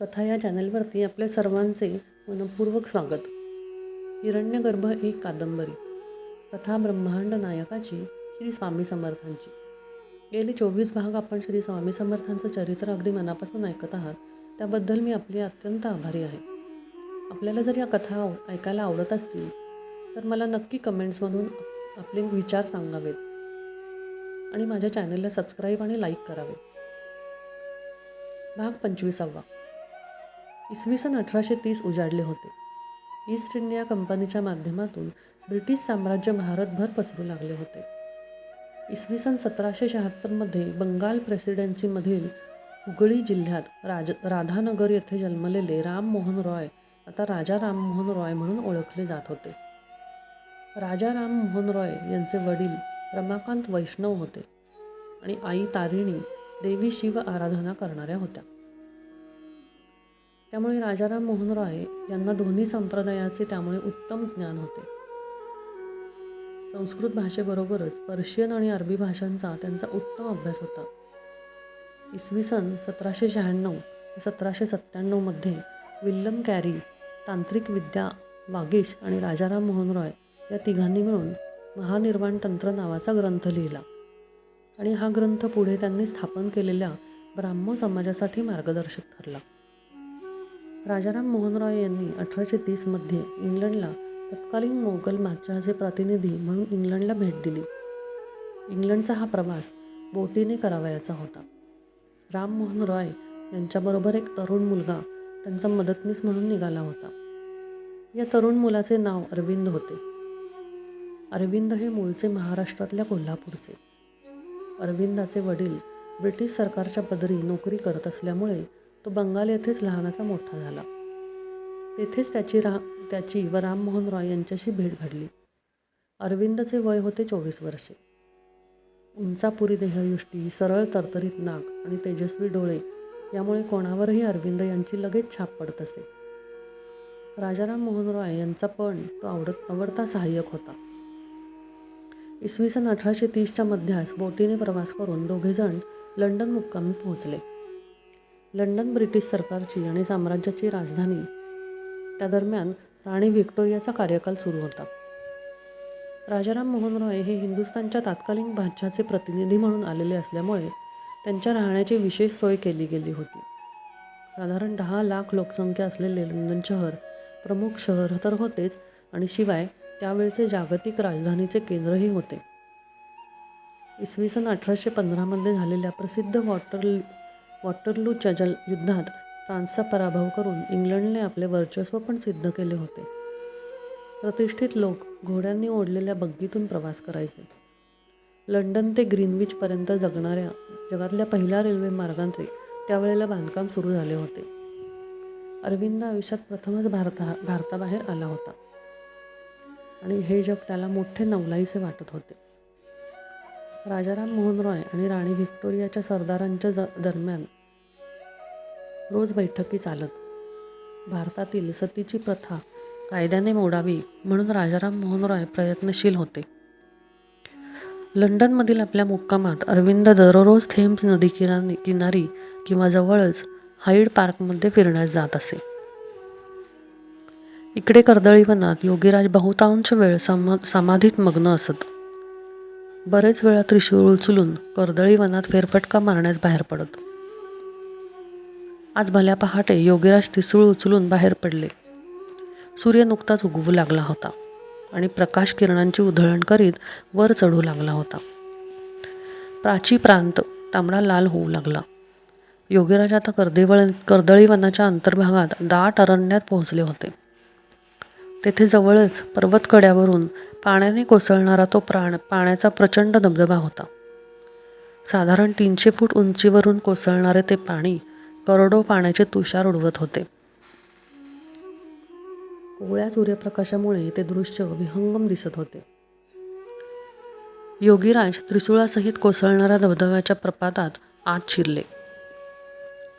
कथा या चॅनलवरती आपल्या सर्वांचे मनपूर्वक स्वागत. हिरण्यगर्भ एक कादंबरी. कथा ब्रह्मांड नायकाची श्री स्वामी समर्थांची. गेले चोवीस भाग आपण श्री स्वामी समर्थांचं चरित्र अगदी मनापासून ऐकत आहात त्याबद्दल मी आपली अत्यंत आभारी आहे. आपल्याला जर या कथा आव ऐकायला आवडत असतील तर मला नक्की कमेंट्समधून आपले विचार सांगावेत आणि माझ्या चॅनलला सबस्क्राईब आणि लाईक करावे. भाग पंचवीसावा. इसवी सन अठराशे तीस उजाडले होते. ईस्ट इंडिया कंपनीच्या माध्यमातून ब्रिटिश साम्राज्य भारतभर पसरू लागले होते. इसवी सन सतराशे शहात्तरमध्ये बंगाल प्रेसिडेन्सीमधील हुगळी जिल्ह्यात राज राधानगर येथे जन्मलेले राममोहन रॉय आता राजा राममोहन रॉय म्हणून ओळखले जात होते. राजा राममोहन रॉय यांचे वडील रमाकांत वैष्णव होते आणि आई तारिणी देवी शिव आराधना करणाऱ्या होत्या. त्यामुळे राजाराम मोहन रॉय यांना दोन्ही संप्रदायाचे त्यामुळे उत्तम ज्ञान होते. संस्कृत भाषेबरोबरच पर्शियन आणि अरबी भाषांचा त्यांचा उत्तम अभ्यास होता. इसवी सन सतराशे शहाण्णव ते सतराशे सत्त्याण्णवमध्ये विल्यम कॅरी तांत्रिक विद्या वागीश आणि राजाराम मोहन रॉय या तिघांनी मिळून महानिर्वाण तंत्र नावाचा ग्रंथ लिहिला. आणि हा ग्रंथ पुढे त्यांनी स्थापन केलेल्या ब्राह्मो समाजासाठी मार्गदर्शक ठरला. राजाराम मोहन रॉय यांनी अठराशे तीसमध्ये इंग्लंडला तत्कालीन मोगल बादशहाचे प्रतिनिधी म्हणून इंग्लंडला भेट दिली. इंग्लंडचा हा प्रवास बोटीने करावयाचा होता. राममोहन रॉय यांच्याबरोबर एक तरुण मुलगा त्यांचा मदतनीस म्हणून निघाला होता. या तरुण मुलाचे नाव अरविंद होते. अरविंद हे मूळचे महाराष्ट्रातल्या कोल्हापूरचे. अरविंदाचे वडील ब्रिटिश सरकारच्या पदरी नोकरी करत असल्यामुळे तो बंगाल येथेच लहानाचा मोठा झाला. तेथेच त्याची रा त्याची व राममोहन रॉय यांच्याशी भेट घडली. अरविंदचे वय होते चोवीस वर्षे. उंचापुरी देहयुष्टी सरळ तरतरीत नाक आणि तेजस्वी डोळे यामुळे कोणावरही अरविंद यांची लगेच छाप पडत असे. राजाराम मोहन रॉय यांचा पण तो आवडत आवडता सहाय्यक होता. इसवी सन अठराशे तीसच्या मध्यास बोटीने प्रवास करून दोघेजण लंडन मुक्कामी पोहोचले. लंडन ब्रिटिश सरकारची आणि साम्राज्याची राजधानी. त्या दरम्यान राणी व्हिक्टोरियाचा कार्यकाल सुरू होता. राजाराम मोहन रॉय हे हिंदुस्थानच्या तात्कालीन भाज्याचे प्रतिनिधी म्हणून आलेले असल्यामुळे त्यांच्या राहण्याची विशेष सोय केली गेली होती. साधारण दहा लाख लोकसंख्या असलेले लंडन शहर प्रमुख शहर तर होतेच आणि शिवाय त्यावेळचे जागतिक राजधानीचे केंद्रही होते. इसवी सन अठराशे पंधरामध्ये झालेल्या प्रसिद्ध वॉटर वॉटरलूच्या जल युद्धात फ्रान्सचा पराभव करून इंग्लंडने आपले वर्चस्व पण सिद्ध केले होते. प्रतिष्ठित लोक घोड्यांनी ओढलेल्या बग्गीतून प्रवास करायचे. लंडन ते ग्रीनविचपर्यंत जगणाऱ्या जगातल्या पहिल्या रेल्वे मार्गांचे त्यावेळेला बांधकाम सुरू झाले होते. अरविंद आयुष्यात प्रथमच भारता भारताबाहेर आला होता. आणि हे जग त्याला मोठे नवलाईसे वाटत होते. राजाराम मोहन रॉय आणि राणी व्हिक्टोरियाच्या सरदारांच्या ज दरम्यान रोज बैठकी चालत भारतातील सतीची प्रथा कायद्याने मोडावी म्हणून राजाराम मोहन रॉय प्रयत्नशील होते. लंडनमधील आपल्या मुक्कामात अरविंद दररोज थेम्स नदी किनारी किनारी किंवा जवळच हाईड पार्कमध्ये फिरण्यास जात असे. इकडे कर्दळीवनात योगीराज बहुतांश वेळ समा समाधीत मग्न असत. बरेच वेळा त्रिशूळ उचलून कर्दळी वनात फेरफटका मारण्यास बाहेर पडत. आज भल्या पहाटे योगीराज तिसूळ उचलून बाहेर पडले. सूर्य नुकताच उगवू लागला होता आणि प्रकाश किरणांची उधळण करीत वर चढू लागला होता. प्राची प्रांत तांबडा लाल होऊ लागला. योगीराज आता कर्देवळ कर्दळीवनाच्या अंतर्भागात दाट अरण्यात पोहोचले होते. तेथे जवळच पर्वतकड्यावरून पाण्याने कोसळणारा तो प्राण पाण्याचा प्रचंड धबधबा होता. साधारण तीनशे फूट उंचीवरून कोसळणारे ते पाणी करोडो पाण्याचे तुषार उडवत होते. कोवळ्या सूर्यप्रकाशामुळे ते दृश्य विहंगम दिसत होते. योगीराज त्रिशूळासहित कोसळणाऱ्या धबधब्याच्या प्रपातात आत शिरले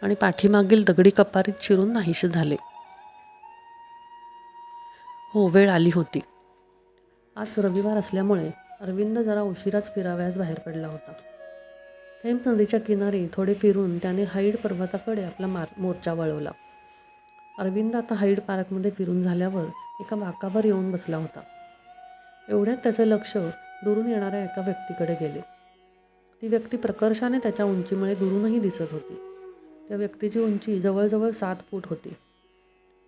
आणि पाठीमागील दगडी कपारीत शिरून नाहीसे झाले. हो वेळ आली होती. आज रविवार असल्यामुळे अरविंद जरा उशिराच फिरावयास बाहेर पडला होता. थेंब नदीच्या किनारी थोडे फिरून त्याने हाईड पर्वताकडे आपला मार मोर्चा वळवला. अरविंद आता हाईड पार्कमध्ये फिरून झाल्यावर एका बाकावर येऊन बसला होता. एवढ्यात त्याचे लक्ष दुरून येणाऱ्या एका व्यक्तीकडे गेले. ती व्यक्ती प्रकर्षाने त्याच्या उंचीमुळे दुरूनही दिसत होती. त्या व्यक्तीची उंची जवळजवळ सात फूट होती.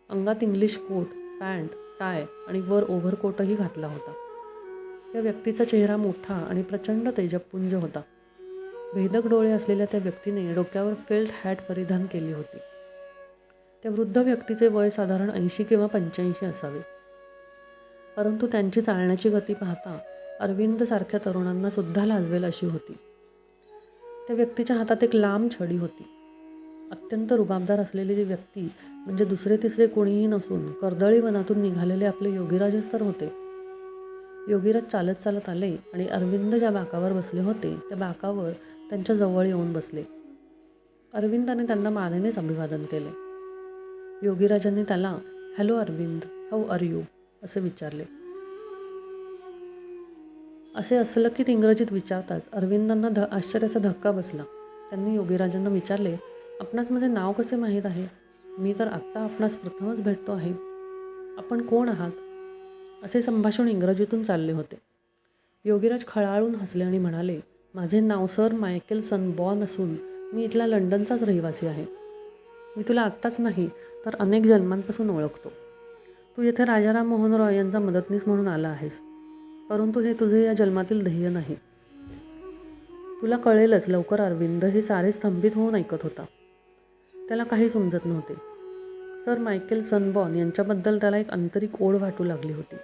अंगात इंग्लिश कोट पॅन्ट टाय आणि वर ओव्हरकोटही घातला होता. त्या व्यक्तीचा चेहरा मोठा आणि प्रचंड तेजपुंज होता. भेदक डोळे असलेल्या त्या व्यक्तीने डोक्यावर फेल्ट हॅट परिधान केली होती. त्या वृद्ध व्यक्तीचे वय साधारण ऐंशी किंवा पंच्याऐंशी असावे. परंतु त्यांची चालण्याची गती पाहता अरविंदसारख्या तरुणांना सुद्धा लाजवेल अशी होती. त्या व्यक्तीच्या हातात एक लांब छडी होती. अत्यंत रुबाबदार असलेली ती व्यक्ती म्हणजे दुसरे तिसरे कोणीही नसून कर्दळी वनातून निघालेले आपले योगीराजच तर होते. योगीराज चालत चालत आले आणि अरविंद ज्या बाकावर बसले होते त्या बाकावर त्यांच्या जवळ येऊन बसले. अरविंदाने त्यांना मानेनेच अभिवादन केले. योगीराजांनी त्याला hello Arvind how are you? असे विचारले. असे असलं की इंग्रजीत विचारताच अरविंदांना ध आश्चर्याचा धक्का बसला. त्यांनी योगीराजांना विचारले आपणास माझे नाव कसे माहीत आहे? मी तर आत्ता आपणास प्रथमच भेटतो आहे. आपण कोण आहात? असे संभाषण इंग्रजीतून चालले होते. योगीराज खळाळून हसले आणि म्हणाले माझे नाव सर मायकेल सनबॉर्न असून मी इथला लंडनचाच रहिवासी आहे. मी तुला आत्ताच नाही तर अनेक जन्मांपासून ओळखतो. तू येथे राजाराम मोहन रॉय यांचा मदतनीस म्हणून आला आहेस. परंतु हे तुझे या जन्मातील ध्येय नाही. तुला कळेलच लवकर अरविंद हे सारे स्तंभित होऊन ऐकत होता. त्याला काही समजत नव्हते. सर मायकेल सनबॉर्न यांच्याबद्दल त्याला एक आंतरिक ओढ वाटू लागली होती.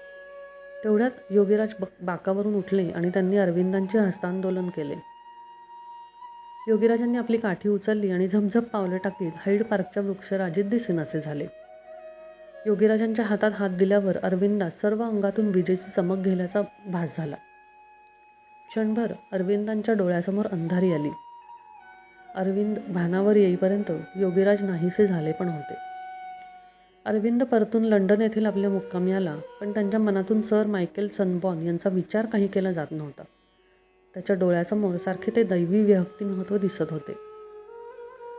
तेवढ्यात योगीराज बक बाकावरून उठले आणि त्यांनी अरविंदांचे हस्तांदोलन केले. योगीराजांनी आपली काठी उचलली आणि झपझप पावलं टाकीत हाईड पार्कच्या वृक्षराजीत दिसेनासे झाले. योगीराजांच्या हातात हात दिल्यावर अरविंदास सर्व अंगातून विजेची चमक गेल्याचा भास झाला. क्षणभर अरविंदांच्या डोळ्यासमोर अंधारी आली. अरविंद भानावर येईपर्यंत योगीराज नाहीसे झाले पण होते. अरविंद परतून लंडन येथील आपल्या मुक्कामी आला पण त्यांच्या मनातून सर मायकेल सनबॉर्न यांचा विचार काही केला जात नव्हता. त्याच्या डोळ्यासमोर सारखे ते दैवी व्यक्तिमहत्व दिसत होते.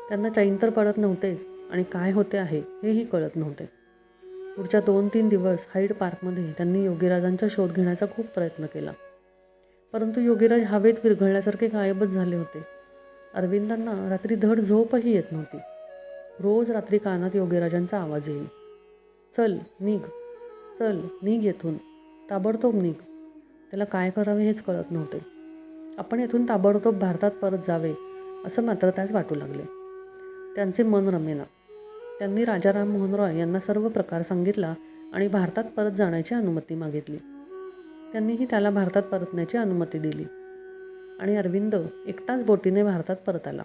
त्यांना चैन तर पडत नव्हतेच आणि काय होते आहे हेही कळत नव्हते. पुढच्या दोन तीन दिवस हाईड पार्कमध्ये त्यांनी योगीराजांचा शोध घेण्याचा खूप प्रयत्न केला. परंतु योगीराज हवेत विरघळल्यासारखे गायबच झाले होते. अरविंदांना रात्री धड झोपही येत नव्हती. रोज रात्री कानात योगीराजांचा आवाज येईल. चल निघ. चल निघ येथून. ताबडतोब निघ. त्याला काय करावे हेच कळत नव्हते. आपण येथून ताबडतोब भारतात परत जावे असं मात्र त्यास वाटू लागले. त्यांचे मन रमेना. त्यांनी राजाराम मोहन रॉय यांना सर्व प्रकार सांगितला आणि भारतात परत जाण्याची अनुमती मागितली. त्यांनीही त्याला भारतात परतण्याची अनुमती दिली. आणि अरविंद एकटाच बोटीने भारतात परत आला.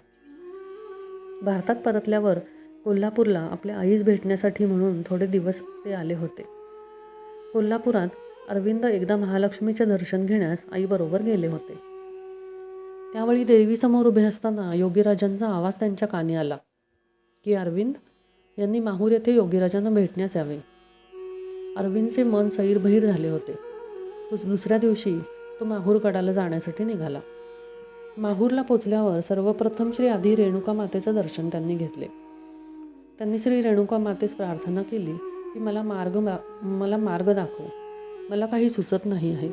भारतात परतल्यावर कोल्हापूरला आपल्या आईस भेटण्यासाठी म्हणून थोडे दिवस ते आले होते. कोल्हापुरात अरविंद एकदा महालक्ष्मीचे दर्शन घेण्यास आईबरोबर गेले होते. त्यावेळी देवीसमोर उभे असताना योगीराजांचा आवाज त्यांच्या कानी आला की अरविंद यांनी माहूर येथे योगीराजांना भेटण्यास यावे. अरविंदचे मन सैरभैर झाले होते. तुझ दुसऱ्या दिवशी तो माहूरगडाला जाण्यासाठी निघाला. माहूरला पोचल्यावर सर्वप्रथम श्री आधी रेणुका मातेचं दर्शन त्यांनी घेतले. त्यांनी श्री रेणुका मातेस प्रार्थना केली की मला मार्ग मला मार्ग दाखव. मला काही सुचत नाही आहे.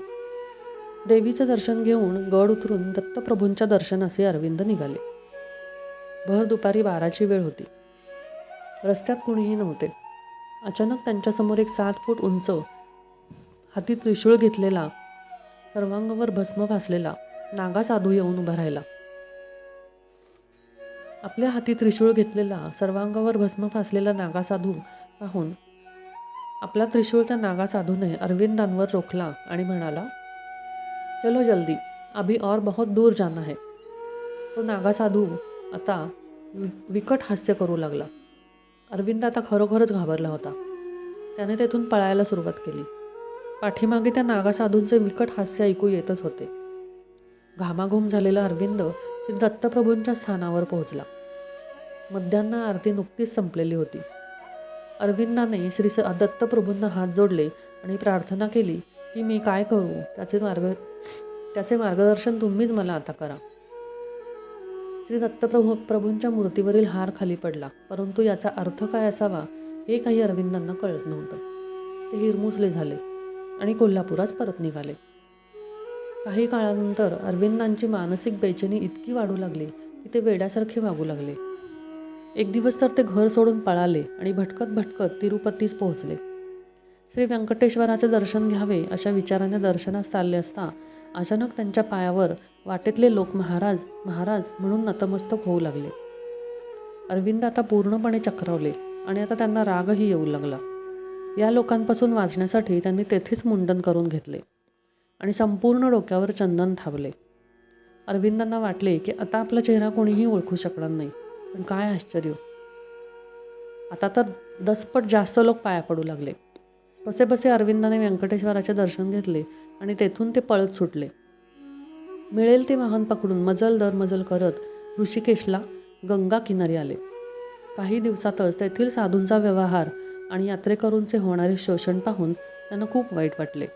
देवीचं दर्शन घेऊन गड उतरून दत्तप्रभूंच्या दर्शनाचे अरविंद निघाले. भर दुपारी बाराची वेळ होती. रस्त्यात कुणीही नव्हते. अचानक त्यांच्यासमोर एक सात फूट उंच हाती त्रिशूळ घेतलेला सर्वांगावर भस्म भासलेला नागा साधू येऊन उभा राहिला. आपल्या हाती त्रिशूळ घेतलेला सर्वांगावर भस्म फासलेला नागा साधू पाहून आपला त्रिशूळ त्या नागा साधूने अरविंदांवर रोखला आणि म्हणाला चलो जल्दी अभी और बहुत दूर जाना है तो नागा साधू आता विकट हास्य करू लागला. अरविंद आता खरोखरच घाबरला होता. त्याने तेथून पळायला सुरुवात केली. पाठीमागे त्या नागासाधूंचे विकट हास्य ऐकू येतच होते. घामाघूम झालेला अरविंद श्री दत्तप्रभूंच्या स्थानावर पोहोचला. मध्यान्ह आरती नुकतीच संपलेली होती. अरविंदाने श्री स दत्तप्रभूंना हात जोडले आणि प्रार्थना केली की मी काय करू? त्याचे मार्ग त्याचे मार्गदर्शन तुम्हीच मला आता करा. श्री दत्तप्रभू प्रभूंच्या मूर्तीवरील हार खाली पडला परंतु याचा अर्थ काय असावा हे काही अरविंदांना कळत नव्हतं. ते हिरमुसले झाले आणि कोल्हापुरात परत निघाले. काही काळानंतर अरविंदांची मानसिक बेचैनी इतकी वाढू लागली की ते वेड्यासारखे वागू लागले. एक दिवस तर ते घर सोडून पळाले आणि भटकत भटकत तिरुपतीस पोहोचले. श्री व्यंकटेश्वराचे दर्शन घ्यावे अशा विचाराने दर्शनास चालले असता अचानक त्यांच्या पायावर वाटेतले लोक महाराज महाराज म्हणून नतमस्तक होऊ लागले. अरविंद आता पूर्णपणे चक्रावले आणि आता त्यांना रागही येऊ लागला. या लोकांपासून वाचण्यासाठी त्यांनी तेथेच मुंडन करून घेतले. आणि संपूर्ण डोक्यावर चंदन थांबले अरविंदांना वाटले की आता आपला चेहरा कोणीही ओळखू शकणार नाही. पण काय आश्चर्य. आता तर दसपट जास्त लोक पाया पडू लागले. कसेबसे अरविंदाने व्यंकटेश्वराचे दर्शन घेतले आणि तेथून ते पळत सुटले. मिळेल ते वाहन पकडून मजल दर मजल करत ऋषिकेशला गंगा किनारी आले. काही दिवसातच तेथील साधूंचा व्यवहार आणि यात्रेकरूंचे होणारे शोषण पाहून त्यांना खूप वाईट वाटले.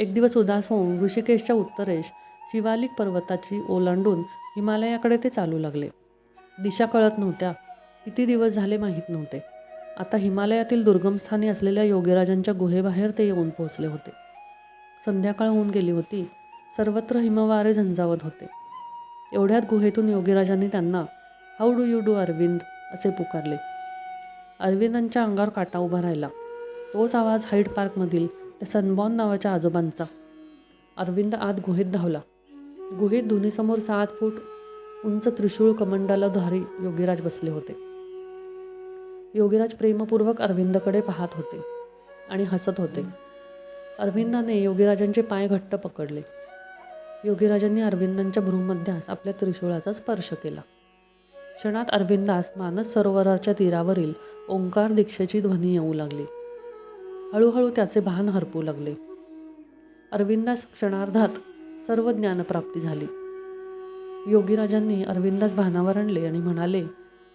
एक दिवस उदास होऊन ऋषिकेशच्या उत्तरेस शिवालिक पर्वताची ओलांडून हिमालयाकडे ते चालू लागले. दिशा कळत नव्हत्या. किती दिवस झाले माहीत नव्हते. आता हिमालयातील दुर्गमस्थानी असलेल्या योगीराजांच्या गुहेबाहेर ते येऊन पोहोचले होते. संध्याकाळ होऊन गेली होती. सर्वत्र हिमवारे झंझावत होते. एवढ्यात गुहेतून योगीराजांनी त्यांना how do you do Arvind असे पुकारले. अरविंदांच्या अंगावर काटा उभा राहिला. तोच आवाज हाईड पार्कमधील त्या सनबॉन नावाच्या आजोबांचा. अरविंद आत गुहेत धावला. गुहेत धुनीसमोर सात फूट उंच त्रिशूळ कमंडालधारी योगीराज बसले होते. योगीराज प्रेमपूर्वक अरविंदकडे पाहत होते आणि हसत होते. अरविंदाने योगीराजांचे पाय घट्ट पकडले. योगीराजांनी अरविंदांच्या भ्रूमध्यास आपल्या त्रिशूळाचा स्पर्श केला. क्षणात अरविंदास मानस सरोवराच्या तीरावरील ओंकार दीक्षेची ध्वनी येऊ लागली. हळूहळू त्याचे भान हरपू लागले. अरविंदास क्षणार्धात सर्व ज्ञानप्राप्ती झाली. योगीराजांनी अरविंदास भानावर आणले आणि म्हणाले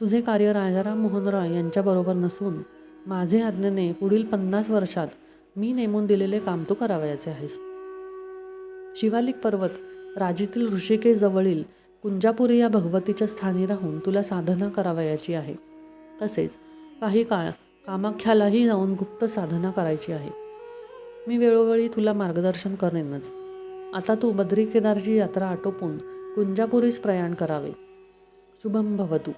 तुझे कार्य राजाराम मोहन रॉय यांच्याबरोबर नसून माझे आज्ञेने पुढील पन्नास वर्षात मी नेमून दिलेले काम तू करावयाचे आहेस. शिवालिक पर्वत राजीतील ऋषिकेजवळील कुंजापुरी या भगवतीच्या स्थानी राहून तुला साधना करावयाची आहे. तसेच काही काळ कामाख्यालाही जाऊन गुप्त साधना करायची आहे. मी वेळोवेळी तुला मार्गदर्शन करेनच. आता तू बद्री केदारची यात्रा आटोपून कुंजापुरीस प्रयाण करावे. शुभम भवतू.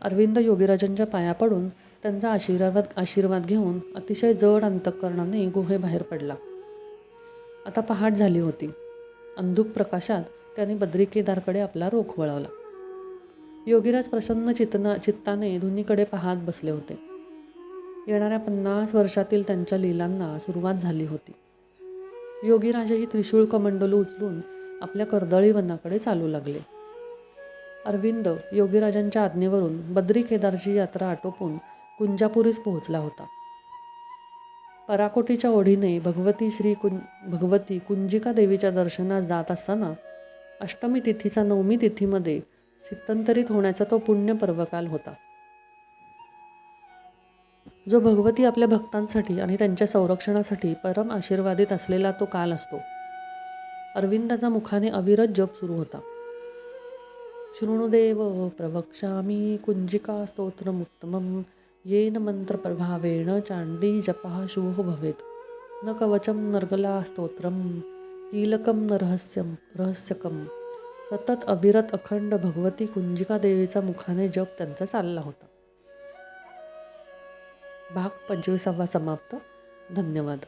अरविंद योगीराजांच्या पाया पडून त्यांचा आशीर्वाद आशीर्वाद घेऊन अतिशय जड अंतःकरणाने गुहेबाहेर पडला. आता पहाट झाली होती. अंधुक प्रकाशात त्याने बद्री केदारकडे आपला रोख वळवला. योगीराज प्रसन्न चितना चित्ताने दोन्हीकडे पाहत बसले होते. येणाऱ्या पन्नास वर्षातील त्यांच्या लीलांना सुरुवात झाली होती. योगीराजही त्रिशूळ कमंडलू उचलून आपल्या कर्दळीवनाकडे चालू लागले. अरविंद योगीराजांच्या आज्ञेवरून बद्री केदारची यात्रा आटोपून कुंजापुरीस पोहोचला होता. पराकोटीच्या ओढीने भगवती श्री कुं भगवती कुंजिका देवीच्या दर्शनास जात असताना अष्टमी तिथीचा नवमी तिथीमध्ये स्थित्यंतरित होण्याचा तो पुण्य पर्वकाल होता. जो भगवती आपल्या भक्तांसाठी आणि त्यांच्या संरक्षणासाठी परम आशीर्वादित असलेला तो काल असतो. अरविंदाचा मुखाने अविरत जप सुरू होता. शृणुदेव प्रवक्षामी कुंजिका स्तोत्रमुत्तमम येन मंत्रप्रभावेण चांडी जपः शुभो भवेत्। न कवचं नर्गला स्तोत्रम कीलकम न रहस्यं रहस्यकं सतत अविरत अखंड भगवती कुंजिका देवीचा मुखाने जप त्यांचा चालला होता. भाग पंचवीसावा समाप्त. धन्यवाद.